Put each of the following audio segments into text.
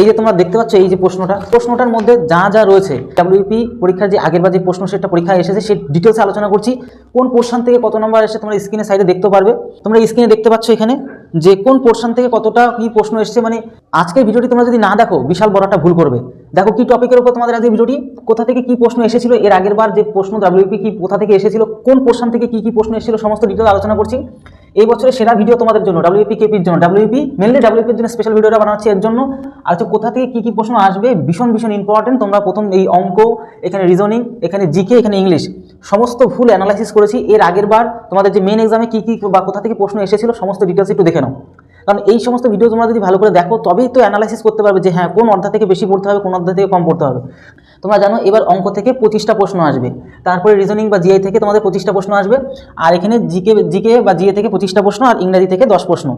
এই যে তোমরা দেখতে পাচ্ছ এই যে প্রশ্নটা, প্রশ্নটার মধ্যে যা যা রয়েছে ডাব্লিউপি পরীক্ষার যে আগের বার যে প্রশ্ন সেটা পরীক্ষায় এসেছে, সেই ডিটেলসে আলোচনা করছি। কোন পোর্শন থেকে কত নম্বর এসে তোমরা স্ক্রিনের সাইডে দেখতে পারবে। তোমরা স্ক্রিনে দেখতে পাচ্ছ এখানে যে কোন পোর্শন থেকে কতটা কি প্রশ্ন এসেছে মানে আজকের ভিডিওটি তোমরা যদি না দেখো, বিশাল বড় একটা ভুল করবে। দেখো কি টপিকের উপর তোমাদের আজকে ভিডিওটি কোথা থেকে কি প্রশ্ন এসেছিল, এর আগের বার যে প্রশ্ন ডাব্লিউপি কি, কোথা থেকে এসেছিল, কোন পোর্শন থেকে কি কি প্রশ্ন এসেছিল, সমস্ত ডিটেল আলোচনা করছি। এই বছরের সেরা ভিডিও তোমাদের জন্য ডাব্লিউপি কেপির জন্য। ডাব্লিউপি মেনলি ডাব্লিউপির জন্য স্পেশাল ভিডিওটা বানাচ্ছি এর জন্য। আর হচ্ছে কোথা থেকে কী কী প্রশ্ন আসবে, ভীষণ ভীষণ ইম্পর্টেন্ট তোমরা প্রথম এই অঙ্ক, এখানে রিজনিং এখানে জিকে এখানে ইংলিশ সমস্ত ফুল অ্যানালাইসিস করেছি। এর আগের বার তোমাদের যে মেন এক্সামে কী কী বা কোথা থেকে প্রশ্ন এসেছিল, সমস্ত ডিটেলস একটু দেখে নাও। কারণ এই সমস্ত ভিডিও তোমরা যদি ভালো করে দেখো, তবেই তো অ্যানালাইসিস করতে পারবে যে হ্যাঁ কোন অধ্যায় থেকে বেশি পড়তে হবে, কোন অধ্যায় থেকে কম পড়তে হবে। তোমরা জানো, এবার অঙ্ক থেকে পঁচিশটা প্রশ্ন আসবে। তারপরে রিজনিং বা জিআই থেকে তোমাদের পঁচিশটা প্রশ্ন আসবে। আর এখানে জিকে জিকে বা জিএ থেকে পঁচিশটা প্রশ্ন, আর ইংরাজি থেকে দশ প্রশ্ন।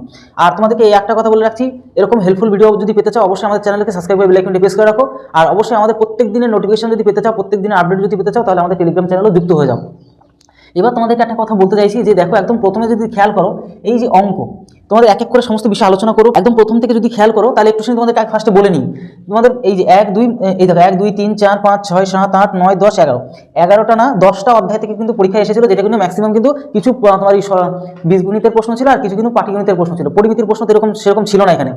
আর তোমাদেরকে এই একটা কথা বলে রাখছি, এরকম হেল্পফুল ভিডিও যদি পেতে চাও, অবশ্যই আমাদের চ্যানেলকে সাবস্ক্রাইব করে বেলাইকনটি প্রেস করে রাখো। আর অবশ্যই আমাদের প্রত্যেক দিনের নোটিফিকেশন যদি পেতে চাও, প্রত্যেক দিনের আপডেট যদি পেতে চাও, তাহলে আমাদের টেলিগ্রাম চ্যানেলও যুক্ত হয়ে যাও। এবার তোমাদেরকে একটা কথা বলতে চাইছি যে দেখো, একদম প্রথমে যদি খেয়াল করো, এই যে অঙ্ক, তোমাদের এক এক করে সমস্ত বিষয় আলোচনা করো। একদম প্রথম থেকে যদি খেয়াল করো, তাহলে একটু তোমাদের ফার্স্টে বলে নিই। তোমাদের এই যে এক, দুই, এই দেখো, এক, দুই, তিন, চার, পাঁচ, ছয়, সাত, আট, নয়, দশ, এগারো। এগারোটা না, দশটা অধ্যায় থেকে কিন্তু পরীক্ষা এসেছিল, যেটা কিন্তু ম্যাক্সিমাম কিন্তু কিছু তোমার এই বীজগণিতের প্রশ্ন ছিল আর কিছু কিন্তু পাটিগণিতের প্রশ্ন ছিল। পরিমিতির প্রশ্ন এরকম, সেরকম ছিল না এখানে।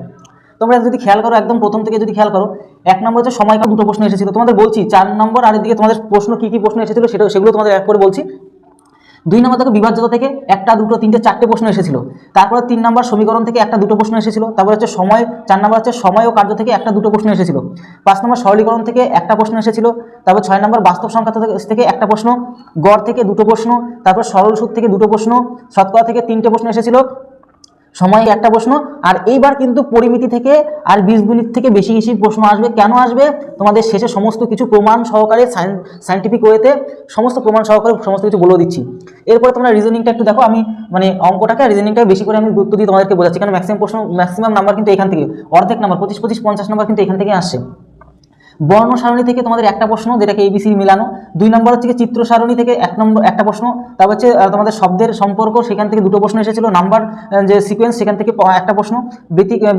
তোমরা যদি খেয়াল করো, একদম প্রথম থেকে যদি খেয়াল করো, এক নম্বর হচ্ছে সময়কাল দুটো প্রশ্ন এসেছিল। তোমাদের বলছি, চার নম্বর আর এদিকে তোমাদের প্রশ্ন কি কি প্রশ্ন এসেছিল সেটা সেগুলো তোমাদের এক করে বলছি। দুই নম্বর দেখো বিভাজ্যতা থেকে একটা, দুটো, তিনটে, চারটে প্রশ্ন এসেছিল। তারপরে তিন নম্বর সমীকরণ থেকে একটা, দুটো প্রশ্ন এসেছিল। তারপর হচ্ছে সময়, চার নম্বর হচ্ছে সময় ও কার্য থেকে একটা, দুটো প্রশ্ন এসেছিল। পাঁচ নম্বর সরলীকরণ থেকে একটা প্রশ্ন এসেছিল। তারপর ছয় নম্বর বাস্তব সংখ্যা থেকে- একটা প্রশ্ন, গড় থেকে দুটো প্রশ্ন, তারপর সরল সুদ থেকে দুটো প্রশ্ন, শতকরা থেকে তিনটে প্রশ্ন এসেছিল। সময় একটা প্রশ্ন, আর এইবার কিন্তু পরিমিতি থেকে আর বীজগণিত থেকে বেশি বেশি প্রশ্ন আসবে। কেন আসবে? তোমাদের শেষে সমস্ত কিছু প্রমাণ সহকারে সাইন্টিফিক ওয়েতে সমস্ত প্রমাণ সহকারে সমস্ত কিছু বলে দিচ্ছি। এরপরে তোমরা রিজনিংটা একটু দেখো, আমি মানে অঙ্কটাকে রিজনিংটা বেশি করে আমি গুরুত্ব দিয়ে তোমাদেরকে বোঝাচ্ছি কারণ ম্যাক্সিমাম প্রশ্ন ম্যাক্সিমাম নাম্বার কিন্তু এখান থেকে, অর্ধেক নাম্বার পঁচিশ পঁচিশ, পঞ্চাশ নাম্বার কিন্তু এখান থেকে আসছে। বর্ণ সারণী থেকে তোমাদের একটা প্রশ্ন, যেটাকে এবিসি মিলানো। দুই নম্বর হচ্ছে চিত্র সারণী থেকে এক নম্বর, একটা প্রশ্ন। তারপর হচ্ছে তোমাদের শব্দের সম্পর্ক, সেখান থেকে দুটো প্রশ্ন এসেছিল। নাম্বার যে সিকোয়েন্স সেখান থেকে একটা প্রশ্ন।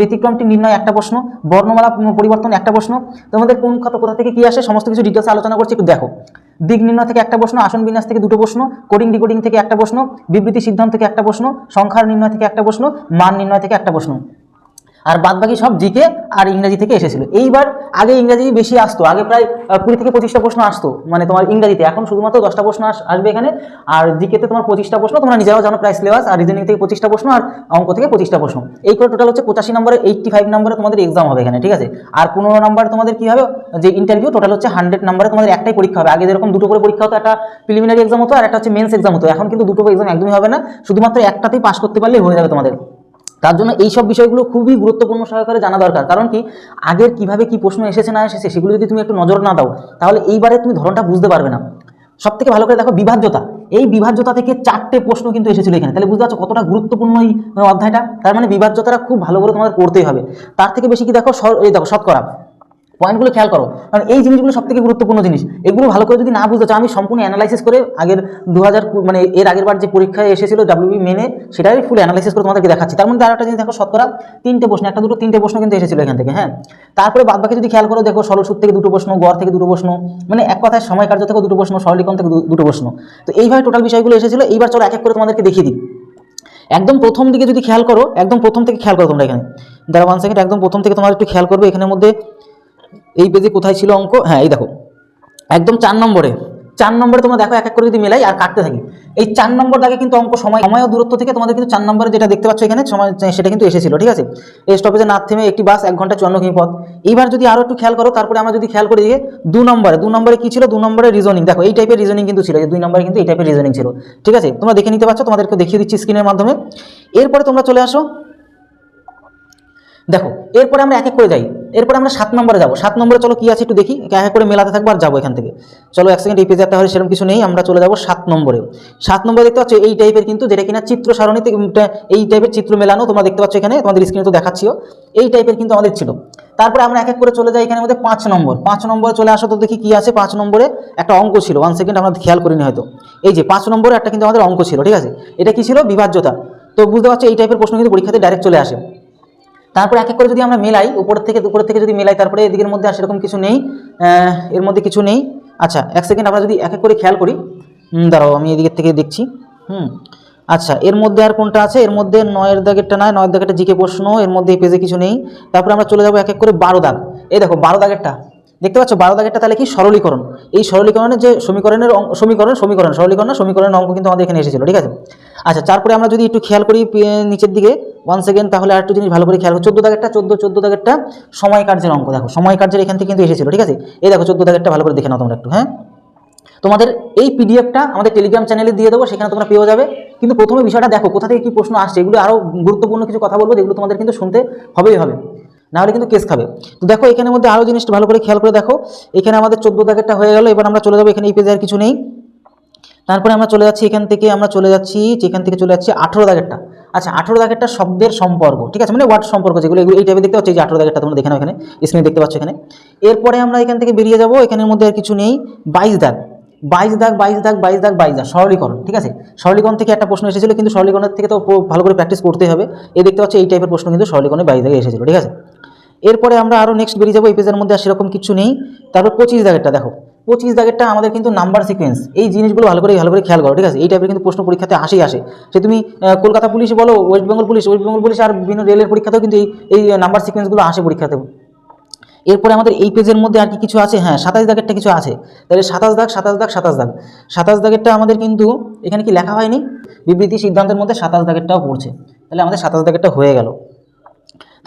ব্যতিক্রমটি নির্ণয় একটা প্রশ্ন। বর্ণমালা পরিবর্তন একটা প্রশ্ন। তোমাদের কোন কোথা থেকে কি আসে, সমস্ত কিছু ডিটেলস আলোচনা করছি, একটু দেখো। দিক নির্ণয় থেকে একটা প্রশ্ন, আসন বিন্যাস থেকে দুটো প্রশ্ন কোডিং ডিকোডিং থেকে একটা প্রশ্ন, বিবৃতি সিদ্ধান্ত থেকে একটা প্রশ্ন, সংখ্যার নির্ণয় থেকে একটা প্রশ্ন, মান নির্ণয় থেকে একটা প্রশ্ন। আর বাদ বাকি সব জিকে আর ইংরাজি থেকে এসেছিল। এইবার আগে ইংরাজি বেশি আসতো, আগে প্রায় কুড়ি থেকে পঁচিশটা প্রশ্ন আসতো মানে তোমার ইংরাজিতে। এখন শুধুমাত্র দশটা প্রশ্ন আসবে এখানে। আর জিকেতে তোমার পঁচিশটা প্রশ্ন, তোমরা নিজেরাও জানো প্রায় সিলেবাস আর রিজনিং থেকে পঁচিশটা প্রশ্ন, আর অঙ্ক থেকে পঁচিশটা প্রশ্ন। এই করে টোটাল হচ্ছে পঁচাশি নম্বরে এইটটি ফাইভ নম্বরে তোমাদের এক্সাম হবে এখানে, ঠিক আছে? আর পনেরো নম্বর তোমাদের কি হবে? যে ইন্টারভিউ টোটাল হচ্ছে হান্ড্রেড নম্বরে তোমাদের একটাই পরীক্ষা হবে। আগে যেরকম দুটো করে পরীক্ষা হতো, একটা প্রিলিমিনারি এক্সাম হতো, আর একটা হচ্ছে মেন্স এক্সাম হতো। এখন কিন্তু দুটো এক্সাম একদমই হবে না। শুধুমাত্র একটাতেই পাস করতে পারলেই হয়ে যাবে তোমাদের। তার জন্য এই সব বিষয়গুলো খুবই গুরুত্বপূর্ণ সহকারে জানা দরকার। কারণ কি, আগের কীভাবে কি প্রশ্ন এসেছে না এসেছে সেগুলো যদি তুমি একটু নজর না দাও, তাহলে এইবারে তুমি ধরনটা বুঝতে পারবে না। সব থেকে ভালো করে দেখো বিভাজ্যতা। এই বিভাজ্যতা থেকে চারটে প্রশ্ন কিন্তু এসেছিল এখানে। তাহলে বুঝতে পারছ কতটা গুরুত্বপূর্ণ এই অধ্যায়টা? তার মানে বিভাজ্যতাটা খুব ভালো করে তোমাদের করতেই হবে। তার থেকে বেশি কি দেখো এই দেখো শতকরা। পয়েন্টগুলো খেয়াল করো। কারণ এই জিনিসগুলো সব থেকে গুরুত্বপূর্ণ জিনিস। এগুলো ভালো করে যদি না বুঝতে চাও, আমি সম্পূর্ণ অ্যানালাইসিস করে আগের দু হাজার মানে এর আগের বার যে পরীক্ষায় এসেছিল ডাব্লিউবি মেনে সেটাই ফুল অ্যানালাইসিস করে তোমাদেরকে দেখাচ্ছি। তার মধ্যে আর একটা জিনিস দেখো, শতকরা তিনটে প্রশ্ন, একটা, দুটো, তিনটে প্রশ্ন কিন্তু এসেছিল এখান থেকে হ্যাঁ? তারপরে বাদ বাকি যদি খেয়াল করো, দেখো সরল সরলসূদ থেকে দুটো প্রশ্ন, গড় থেকে দুটো প্রশ্ন মানে এক কথায় সময় কার্য থেকে দুটো প্রশ্ন, সরলীকরণ থেকে দুটো প্রশ্ন। তো এইভাবে টোটাল বিষয়গুলো এসেছিল, এইবার চলো এক এক করে তোমাদেরকে দেখিয়ে দিই। একদম প্রথম দিকে যদি খেয়াল করো, একদম প্রথম থেকে খেয়াল করো তোমরা এখানে। দাঁড়া ওয়ান সেকেন্ড একদম প্রথম থেকে তোমার একটু খেয়াল করবে, এখানের মধ্যে এই পেজে কোথায় ছিল অঙ্ক? হ্যাঁ এই দেখো। একদম চার নম্বরে। চার নম্বরে তোমরা দেখো, এক এক করে যদি মেলাই আর কাটতে থাকি। এই চার নম্বর দাগে কিন্তু অঙ্ক সময় সময় ও দূরত্ব থেকে তোমাদের কিন্তু চার নম্বরে যেটা দেখতে পাচ্ছ এখানে, সময় সেটা কিন্তু এসেছিল, ঠিক আছে? এই স্টপেজে না থেমে একটি বাস এক ঘণ্টা চুয়ান্ন কিমি পথ। এইবার যদি আরও একটু খেয়াল করো, তারপরে আমরা যদি খেয়াল করি দিকে দু নম্বরে দু নম্বরে কি ছিল? দু নম্বরে রিজনিং দেখো, এই টাইপের রিজনিং কিন্তু ছিল যে দুই নম্বরে কিন্তু এই টাইপের রিজনিং ছিল, ঠিক আছে? তোমরা দেখে নিতে পারছ, তোমাদেরকে দেখিয়ে দিচ্ছি স্ক্রিনের মাধ্যমে। এরপরে তোমরা চলে আসো দেখো, এরপরে আমরা এক এক করে যাই। এরপরে আমরা সাত নম্বরে যাব। সাত নম্বরে চলো কি আছে একটু দেখি। এক এক করে মেলাতে থাকব আর যাব এখান থেকে। চলো এক সেকেন্ড এই পেজে হয়, সেরকম কিছু নেই। আমরা চলে যাব সাত নম্বরে। সাত নম্বরে দেখতে পাচ্ছ, এই টাইপের কিন্তু যেটা কিনা চিত্র সারণীতে এই টাইপের চিত্র মেলানো তোমরা দেখতে পাচ্ছ এখানে। তোমাদের স্ক্রিনে তো দেখাচ্ছিও। এই টাইপের কিন্তু আমাদের ছিল। তারপরে আমরা এক এক করে চলে যাই এখানে আমাদের পাঁচ নম্বর। পাঁচ নম্বরে চলে আসো তো দেখি কি আছে। পাঁচ নম্বরে একটা অঙ্ক ছিল। ওয়ান সেকেন্ড আমরা খেয়াল করিনি হয়তো। এই যে পাঁচ নম্বরে একটা কিন্তু আমাদের অঙ্ক ছিল, ঠিক আছে? এটা কি ছিল? বিভাজ্যতা। তো বুঝতে পারছ, এই টাইপের প্রশ্ন কিন্তু পরীক্ষাতে ডাইরেক্ট চলে আসে। তারপরে এক এক করে যদি আমরা মেলাই, উপর থেকে উপরের থেকে যদি মেলাই, তারপরে এদিকের মধ্যে আর সেরকম কিছু নেই এর মধ্যে কিছু নেই। আচ্ছা এক সেকেন্ড আমরা যদি এক এক করে খেয়াল করি। দাঁড়াও, আমি এদিকের থেকে দেখছি। হুম আচ্ছা এর মধ্যে আর কোনটা আছে? এর মধ্যে নয়ের দাগেরটা নয় নয়ের দাগেরটা জিকে প্রশ্ন, এর মধ্যে পেজে কিছু নেই। তারপরে আমরা চলে যাব এক এক করে বারো দাগ। এই দেখো, বারো দাগেরটা। দেখতে পাচ্ছ, বারো দাগেরটা তাহলে কি? সরলীকরণ। এই সরলীকরণের যে সমীকরণের সমীকরণ সমীকরণ, সরলীকরণ সমীকরণের অঙ্ক কিন্তু আমাদের এখানে এসেছিল, ঠিক আছে? আচ্ছা তারপরে আমরা যদি একটু খেয়াল করি নিচের দিকে ওয়ান সেকেন্ড তাহলে আরেকটু জিনিস ভালো করে খেয়াল করি। চোদ্দ দাগেরটা, চোদ্দ চোদ্দ দাগেরটা সময় কার্যের অঙ্ক দেখো। সময় কার্যের এখান থেকে কিন্তু এসেছিল, ঠিক আছে? এই দেখো, চোদ্দ দাগেরটা ভালো করে দেখে নাও তোমরা একটু হ্যাঁ? তোমাদের এই পিডিএফটা আমাদের টেলিগ্রাম চ্যানেলে দিয়ে দেবো, সেখানে তোমরা পেয়ে যাবে। কিন্তু প্রথমে বিষয়টা দেখো, কোথা থেকে কী প্রশ্ন আসছে, এগুলো আরও গুরুত্বপূর্ণ কিছু কথা বলব, যেগুলো তোমাদের কিন্তু শুনতে হবেই হবে। নাহলে কিন্তু কেস খাবে। তো দেখো, এখানের মধ্যে আরও জিনিসটা ভালো করে খেয়াল করে দেখো। এখানে আমাদের চোদ্দ দাগেরটা হয়ে গেল, এবার আমরা চলে যাব, এখানে এই পেজে আর কিছু নেই। তারপরে আমরা চলে যাচ্ছি এখান থেকে, আমরা চলে যাচ্ছি যেখান থেকে চলে যাচ্ছি আঠেরো দাগেরটা। আচ্ছা আঠেরো দাগেরটা শব্দের সম্পর্ক, ঠিক আছে? মানে ওয়ার্ড সম্পর্ক যেগুলো এই টাইপে দেখতে পাচ্ছি যে আঠেরো দাগেরটা তোমরা দেখে নাও এখানে স্ক্রিনে দেখতে পাচ্ছ এখানে। এরপরে আমরা এখান থেকে বেরিয়ে যাব, এখানের মধ্যে আর কিছু নেই। বাইশ দাগ বাইশ দাগ বাইশ দাগ বাইশ দাগ বাইশ দাগ, সরলীকরণ, ঠিক আছে? সরলীকরণ থেকে একটা প্রশ্ন এসেছিল, কিন্তু সরলীকরণের থেকে তো ভালো করে প্র্যাকটিস করতে হবে। এই দেখতে পাচ্ছি, এই টাইপের প্রশ্ন কিন্তু সরলীকরণে বাইশ দাগে এসেছিল, ঠিক আছে? এরপরে আমরা আরও নেক্সট বেরিয়ে যাব, এই পেজের মধ্যে আর সেরকম কিছু নেই। তারপর পঁচিশ দাগেরটা, দেখো। পঁচিশ দাগেরটা আমাদের কিন্তু নাম্বার সিকোয়েন্স এই জিনিসগুলো ভালো করে ভালো করে খেয়াল করো, ঠিক আছে? এই টাইপের কিন্তু প্রশ্ন পরীক্ষাতে আসেই আসে। সে তুমি কলকাতা পুলিশ বলো West Bengal police West Bengal police আর বিভিন্ন রেলের পরীক্ষাতেও কিন্তু এই এই নাম্বার সিকোয়েন্সগুলো আসে পরীক্ষাতেও এরপরে আমাদের এই পেজের মধ্যে আর কি কিছু আছে? হ্যাঁ সাতাশ দাগেরটা কিছু আছে। তাহলে সাতাশ দাগ সাতাশ দাগ সাতাশ দাগ। সাতাশ দাগেরটা আমাদের কিন্তু এখানে কি লেখা হয়নি? বিবৃতি সিদ্ধান্তের মধ্যে সাতাশ দাগেরটাও পড়ছে। তাহলে আমাদের সাতাশ দাগেরটা হয়ে গেল।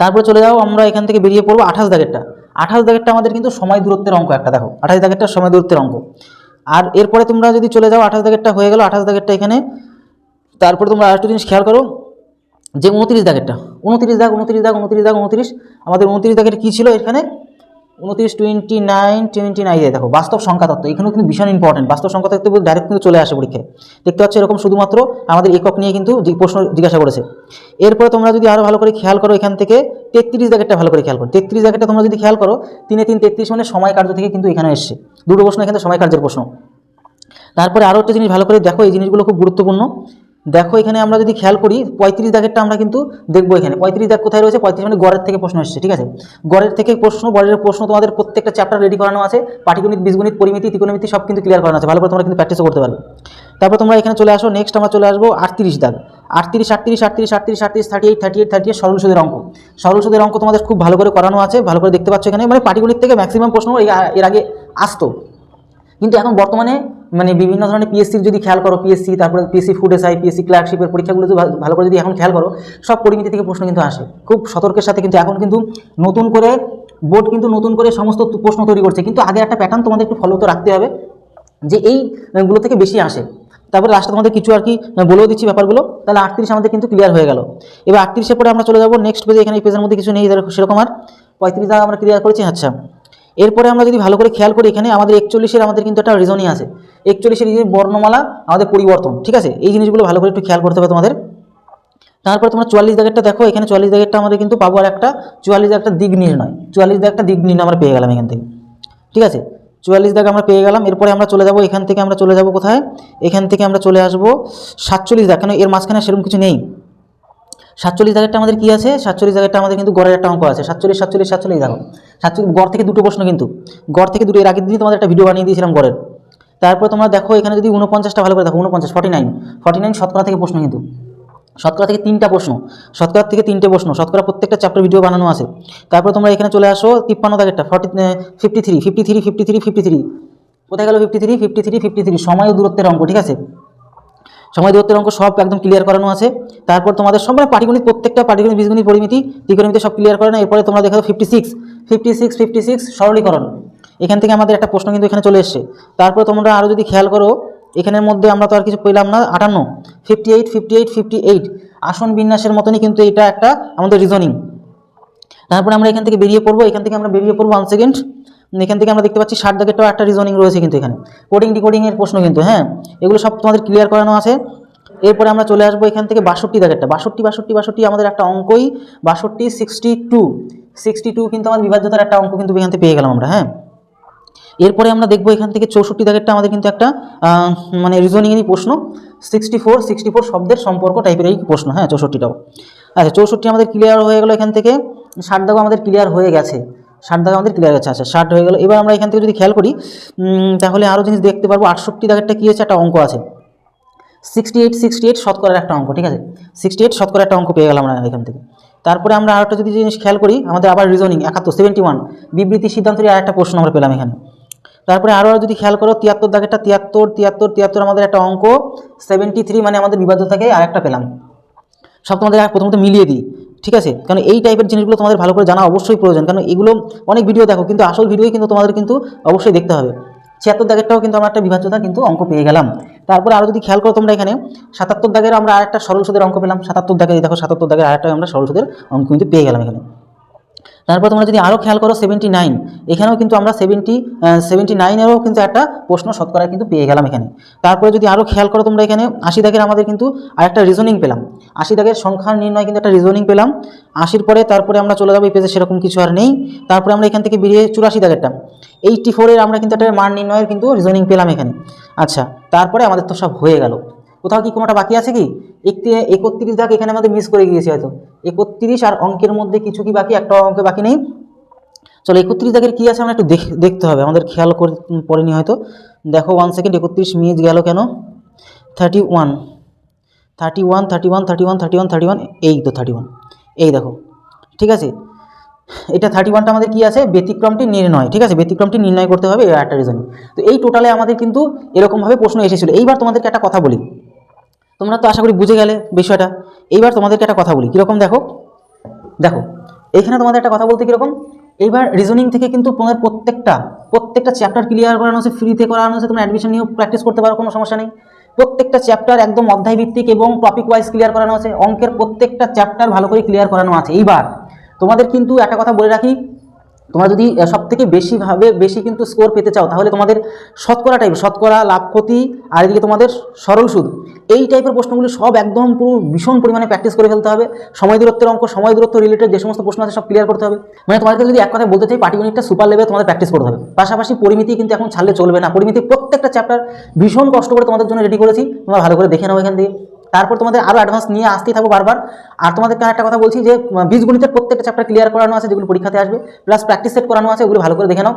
তারপরে চলে যাও, আমরা এখান থেকে বেরিয়ে পড়ব আঠাশ দাগেরটা। আঠাশ দাগেরটা আমাদের কিন্তু সময় দূরত্বের অঙ্ক একটা, দেখো, আঠাশ দাগেরটা সময় দূরত্বের অঙ্ক। আর এরপরে তোমরা যদি চলে যাও, আঠাশ দাগেরটা হয়ে গেলো, আঠাশ দাগেরটা এখানে। তারপরে তোমরা আরেকটু জিনিস খেয়াল করো, যে উনত্রিশ দাগেরটা, উনত্রিশ দাগ উনত্রিশ দাগ উনত্রিশ দাগ, উনত্রিশ, আমাদের উনত্রিশ দাগের কী ছিল এখানে? উনত্রিশ টোয়েন্টি নাইন টোয়েন্টি নাইন দেখো, বাস্তব সংখ্যা তত্ত্ব, এখানেও কিন্তু ভীষণ ইম্পর্টেন্ট বাস্তব সংখ্যা তত্ত্ব ডাইরেক্ট কিন্তু চলে আসে পরীক্ষায়। দেখতে পাচ্ছ এরকম শুধুমাত্র আমাদের একক নিয়ে কিন্তু প্রশ্ন জিজ্ঞাসা করেছে। এরপরে তোমরা যদি আরও ভালো করে খেয়াল করো এখান থেকে, তেত্রিশ দাগেরটা ভালো করে খেয়াল করো। তেত্রিশ দাগেরটা তোমরা যদি খেয়াল করো, তিনে তিন, তেত্রিশ মানে সময় কার্য থেকে কিন্তু এখানে এসছে। দুটো প্রশ্ন এখানে সময় কার্যের প্রশ্ন। তারপরে আরও একটা জিনিস ভালো করে দেখো, এই জিনিসগুলো খুব গুরুত্বপূর্ণ। দেখো এখানে আমরা যদি খেয়াল করি, পঁয়ত্রিশ দাগেরটা আমরা কিন্তু দেখব এখানে। পঁয়ত্রিশ দাগ কোথায় রয়েছে? পঁয়ত্রিশ মানে গড়ের থেকে প্রশ্ন এসেছে, ঠিক আছে? গড়ের থেকে প্রশ্ন, গড়ের প্রশ্ন তোমাদের প্রত্যেকটা চ্যাপ্টার রেডি করানো আছে। পাটিগণিত, বীজগণিত, পরিমিতি, ত্রিকোণমিতি সব কিন্তু ক্লিয়ার করানো আছে। ভালো করে তোমরা কিন্তু প্র্যাকটিসও করতে পারবে। তারপর তোমরা এখানে চলে আসো নেক্সট আমরা চলে আসব আটত্রিশ দাগ। আটত্রিশ আটত্রিশ আটত্রিশ আটত্রিশ আটত্রিশ thirty eight thirty eight thirty eight সরল সুদের অঙ্ক। সরল সুদের অঙ্ক তোমাদের খুব ভালো করে করানো আছে। ভালো করে দেখতে পাচ্ছ এখানে। মানে পাটিগণিত থেকে ম্যাক্সিমাম প্রশ্ন এর আগে আসতো। কিন্তু এখন বর্তমানে মানে বিভিন্ন ধরনের পিএসসির যদি খেয়াল করো পিএসসি তারপরে পিএসসি ফুড এসআই পিএসসি ক্লার্কশিপের পরীক্ষাগুলো যদি ভালো করে যদি এখন খেয়াল করো, সব পরিমিতি থেকে প্রশ্ন কিন্তু আসে। খুব সতর্কের সাথে কিন্তু এখন কিন্তু নতুন করে বোর্ড কিন্তু নতুন করে সমস্ত প্রশ্ন তৈরি করছে। কিন্তু আগে একটা প্যাটার্ন তোমাদের একটু ফলো তো রাখতে হবে যে এইগুলো থেকে বেশি আসে। তারপরে লাস্টে তোমাদের কিছু আর কি বলেও দিচ্ছি ব্যাপারগুলো। তাহলে আটত্রিশ আমাদের কিন্তু ক্লিয়ার হয়ে গেল। এবার আটত্রিশের পরে আমরা চলে যাব নেক্সট পেজে এখানে এই পেজের মধ্যে কিছু নেই সেরকম আর। পঁয়ত্রিশ দাগ আমরা ক্লিয়ার করেছি আচ্ছা। এরপরে আমরা যদি ভালো করে খেয়াল করি এখানে আমাদের একচল্লিশের আমাদের কিন্তু একটা রিজনই আছে। একচল্লিশের যে বর্ণমালা, আমাদের পরিবর্তন, ঠিক আছে? এই জিনিসগুলো ভালো করে একটু খেয়াল করতে হবে তোমাদের। তারপরে তোমরা চুয়াল্লিশ দাগেরটা দেখো, এখানে চুয়াল্লিশ দাগেরটা আমাদের কিন্তু পাবো আর একটা, চুয়াল্লিশ দাগেরটা দিক নির্ণয়। চুয়াল্লিশ দাগেরটা দিক নির্ণয় আমরা পেয়ে গেলাম এখান থেকে, ঠিক আছে? চুয়াল্লিশ দাগ আমরা পেয়ে গেলাম, এরপরে আমরা চলে যাব, এখান থেকে আমরা চলে যাব কোথায়? এখান থেকে আমরা চলে আসব সাতচল্লিশ দাগ, কেন এর মাঝখানে সেরকম কিছু নেই। সাতচল্লিশ দাগেরটা আমাদের কি আছে? সাতচল্লিশ দাগেরটা আমাদের কিন্তু গড়ের একটা অঙ্ক আছে। সাতচল্লিশ সাতচল্লিশ সাতচল্লিশ, দেখো। সাতচল্লিশ গড় থেকে দুটো প্রশ্ন কিন্তু। গড় থেকে দুটো এর আগের দিনই তোমাদের একটা ভিডিও বানিয়ে দিয়েছিলাম গড়ের। তারপর তোমরা দেখো এখানে যদি উনপঞ্চাশটা ভালো করে দেখো উনপঞ্চাশ ফর্টি নাইন ফর্টি নাইন শতকরা থেকে প্রশ্ন কিন্তু। শতকরা থেকে তিনটা প্রশ্ন। শতকরা থেকে তিনটে প্রশ্ন। শতকরা প্রত্যেকটা চ্যাপ্টার ভিডিও বানানো আছে। তারপর তোমরা এখানে চলে আসো, তিপ্পান্ন দাগেরটা forty fifty three fifty three fifty three fifty three কোথায় গেল fifty three fifty three fifty three সময় ও দূরত্বের অঙ্ক, ঠিক আছে? সময় দূরত্বের অঙ্ক সব একদম ক্লিয়ার করানো আছে। তারপর তোমাদের সব মানে পাটিগণিত, প্রত্যেকটা পাটিগণিত, বীজগণিত, পরিমিতি ত্রিকোণমিতি সব ক্লিয়ার করানো এরপরে তোমরা দেখো fifty six fifty six fifty six সরলীকরণ। এখান থেকে আমাদের একটা প্রশ্ন কিন্তু এখানে চলে এসছে। তারপর তোমরা আরও যদি খেয়াল করো, এখানের মধ্যে আমরা তো আর কিছু পেলাম না, আটান্ন fifty eight fifty eight fifty eight আসন বিন্যাসের মতনই কিন্তু এটা একটা আমাদের রিজনিং তারপরে আমরা এখান থেকে বেরিয়ে পড়ব, এখান থেকে আমরা বেরিয়ে পড়ব ওয়ান সেকেন্ড এখান থেকে আমরা দেখতে পাচ্ছি ষাট দাগেরটাও একটা রিজনিং রয়েছে কিন্তু এখানে। কোডিং ডিকোডিং এর প্রশ্ন কিন্তু হ্যাঁ? এগুলো সব তোমাদের ক্লিয়ার করানো আছে। এরপরে আমরা চলে আসব এখান থেকে বাষট্টি দাগেরটা। বাষট্টি বাষট্টি বাষট্টি আমাদের একটা অঙ্কই। বাষট্টি সিক্সটি টু সিক্সটি টু কিন্তু আমাদের বিভাজ্যতার একটা অঙ্ক কিন্তু এখান থেকে পেয়ে গেলাম আমরা হ্যাঁ? এরপরে আমরা দেখব এখান থেকে চৌষট্টি দাগেরটা আমাদের কিন্তু একটা মানে রিজনিংয়েরই প্রশ্ন। সিক্সটি ফোর সিক্সটি ফোর শব্দের সম্পর্ক টাইপের এই প্রশ্ন হ্যাঁ চৌষট্টিটাও। আচ্ছা চৌষট্টি আমাদের ক্লিয়ার হয়ে গেলো এখান থেকে। ষাট দাগও আমাদের ক্লিয়ার হয়ে গেছে। ষাট দাগ আমাদের ক্লিয়ার গেছে আচ্ছা ষাট হয়ে গেলো। এবার আমরা এখান থেকে যদি খেয়াল করি তাহলে আরও জিনিস দেখতে পারব, আটষট্টি দাগেরটা কী হচ্ছে একটা অঙ্ক আছে। সিক্সটি এইট সিক্সটি এইট শতকরার একটা অঙ্ক, ঠিক আছে? সিক্সটি এইট শতকরা একটা অঙ্ক পেয়ে গেলাম আমরা এখান থেকে। তারপরে আমরা আরেকটা যদি জিনিস খেয়াল করি, আমাদের আবার রিজনিং একাত্তর সেভেন্টি ওয়ান বিবৃতি সিদ্ধান্তের আরেকটা প্রশ্ন আমরা পেলাম এখানে। তারপরে আরও যদি খেয়াল করো, তিয়াত্তর দাগেরটা তিয়াত্তর তিয়াত্তর তিয়াত্তর আমাদের একটা অঙ্ক সেভেন্টি থ্রি মানে আমাদের বিভাজ্য থেকে, আরেকটা পেলাম। সব তোমাদের প্রথমত মিলিয়ে দিই। ঠিক আছে? কারণ এই টাইপের জিনিসগুলো তোমাদের ভালো করে জানা অবশ্যই প্রয়োজন। কারণ এগুলো অনেক ভিডিও দেখো, কিন্তু আসল ভিডিওই কিন্তু তোমাদের কিন্তু অবশ্যই দেখতে হবে। ছিয়াত্তর দাগেরটাও কিন্তু আমরা একটা বিভাজ্যতা কিন্তু অঙ্ক পেয়ে গেলাম। তারপরে আরও যদি খেয়াল করো তোমরা এখানে, সাতাত্তর দাগের আমরা আরেকটা সরল সুদের অঙ্ক পেলাম। সাতাত্তর দাগের দেখো, সাতাত্তর দাগের আরেকটা আমরা সরল সুদের অঙ্ক কিন্তু পেয়ে গেলাম এখানে। তারপর তোমরা যদি আরও খেয়াল করো সেভেন্টি নাইন এখানেও কিন্তু আমরা সেভেন্টি সেভেন্টি নাইনেরও কিন্তু একটা প্রশ্ন শতকরা কিন্তু পেয়ে গেলাম এখানে। তারপরে যদি আরও খেয়াল করো তোমরা এখানে, আশি দাগের আমাদের কিন্তু আরেকটা রিজনিং পেলাম। আশি দাগের সংখ্যা নির্ণয় কিন্তু একটা রিজনিং পেলাম। আশির পরে তারপরে আমরা চলে যাব এই পেজে সেরকম কিছু আর নেই। তারপরে আমরা এখান থেকে বেরিয়ে চুরাশি দাগেরটা। এইটটি ফোরের আমরা কিন্তু একটা মান নির্ণয়ের কিন্তু রিজনিং পেলাম এখানে। আচ্ছা তারপরে আমাদের তো সব হয়ে গেল। কোথাও কি কোনোটা বাকি আছে কি? একটি, একত্রিশ দাগ এখানে আমাদের মিস করে গিয়েছি হয়তো। একত্রিশ আর অঙ্কের মধ্যে কিছু কি বাকি? একটা অঙ্কে বাকি নেই। চলো একত্রিশ দাগের কী আছে আমরা একটু দেখ, দেখতে হবে। আমাদের খেয়াল করে, পড়েনি হয়তো। দেখো ওয়ান সেকেন্ড একত্রিশ মিস গেল কেন? Thirty one thirty one thirty one thirty one thirty one thirty one এই তো থার্টি ওয়ান এই দেখো, ঠিক আছে? এটা থার্টি ওয়ানটা আমাদের কি আছে? ব্যতিক্রমটি নির্ণয়, ঠিক আছে? ব্যতিক্রমটি নির্ণয় করতে হবে এর একটা রিজনিং তো এই টোটালে আমাদের কিন্তু এরকমভাবে প্রশ্ন এসেছিল। এইবার তোমাদেরকে একটা কথা বলি। তোমরা তো আশা করি বুঝে গেলে বিষয়টা। এইবার তোমাদেরকে একটা কথা বলি। কীরকম দেখো? দেখো এখানে তোমাদের একটা কথা বলতে কীরকম? এইবার রিজনিং থেকে কিন্তু তোমাদের প্রত্যেকটা প্রত্যেকটা চ্যাপ্টার ক্লিয়ার করানো হচ্ছে ফ্রিতে করানো হচ্ছে তোমরা অ্যাডমিশন নিয়েও প্র্যাকটিস করতে পারো, কোনো সমস্যা নেই। প্রত্যেকটা চ্যাপ্টার একদম অধ্যায় ভিত্তিক এবং টপিক ওয়াইজ ক্লিয়ার করানো আছে। অঙ্কের প্রত্যেকটা চ্যাপ্টার ভালো করে ক্লিয়ার করানো আছে। এইবার তোমাদের কিন্তু একটা কথা বলে রাখি তোমরা যদি সব থেকে বেশিভাবে বেশি কিন্তু স্কোর পেতে চাও, তাহলে তোমাদের শতকরা টাইপ শতকরা লাভ, ক্ষতি, আর এদিকে তোমাদের সরল সুদ। এই টাইপের প্রশ্নগুলি সব একদম পুরো ভীষণ পরিমাণে প্র্যাকটিস করে ফেলতে হবে। সময় দূরত্বের অঙ্ক সময় দূরত্ব রিলেটেড যে সমস্ত প্রশ্ন আছে সব ক্লিয়ার করতে হবে। মানে তোমাদেরকে যদি এক কথা বলতে চাই পাটি ইউনিটটা সুপার লেভেলে তোমাদের প্র্যাকটিস করতে হবে। পাশাপাশি পরিমিতি কিন্তু এখন ছাড়লে চলবে না। পরিমিতি প্রত্যেকটা চ্যাপ্টার ভীষণ কষ্ট করে তোমাদের জন্য রেডি করেছি। তোমরা ভালো করে দেখে নাও এখান থেকে। তারপর তোমাদের আরও অ্যাডভান্স নিয়ে আসতেই থাকব বারবার। আর তোমাদেরকে একটা কথা বলছি যে বীজগণিতের প্রত্যেকটা চ্যাপ্টার ক্লিয়ার করানো আছে, যেগুলো পরীক্ষাতে আসবে। প্লাস প্র্যাকটিস সেট করানো আছে, ওগুলো ভালো করে দেখে নাও।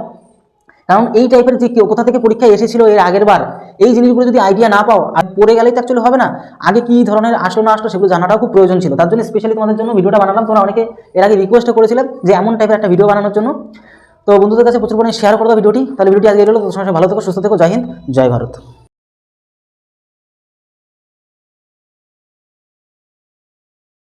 কারণ এই টাইপের যে কেউ কোথা থেকে পরীক্ষায় এসেছিল এর আগের বার, এই জিনিসগুলো যদি আইডিয়া না পাও, আর পড়ে গেলেই তো অ্যাকচুয়ালি হবে না। আগে কী ধরনের আসলো, না আসলো, সেগুলো জানাটাও খুব প্রয়োজন ছিল। তার জন্য স্পেশালি তোমাদের জন্য ভিডিওটা বানালাম। তোমরা অনেকে এর আগে রিকোয়েস্ট করেছিলেন যে, এমন টাইপের একটা ভিডিও বানানোর জন্য। তো বন্ধুদের কাছে প্রচুর পরিমাণে শেয়ার করে ভিডিওটি। তাহলে ভিডিওটি আজকে এলো, তো সবাই ভালো থেকো, সুস্থ থেকো, জয় হিন্দ, জয় ভারত।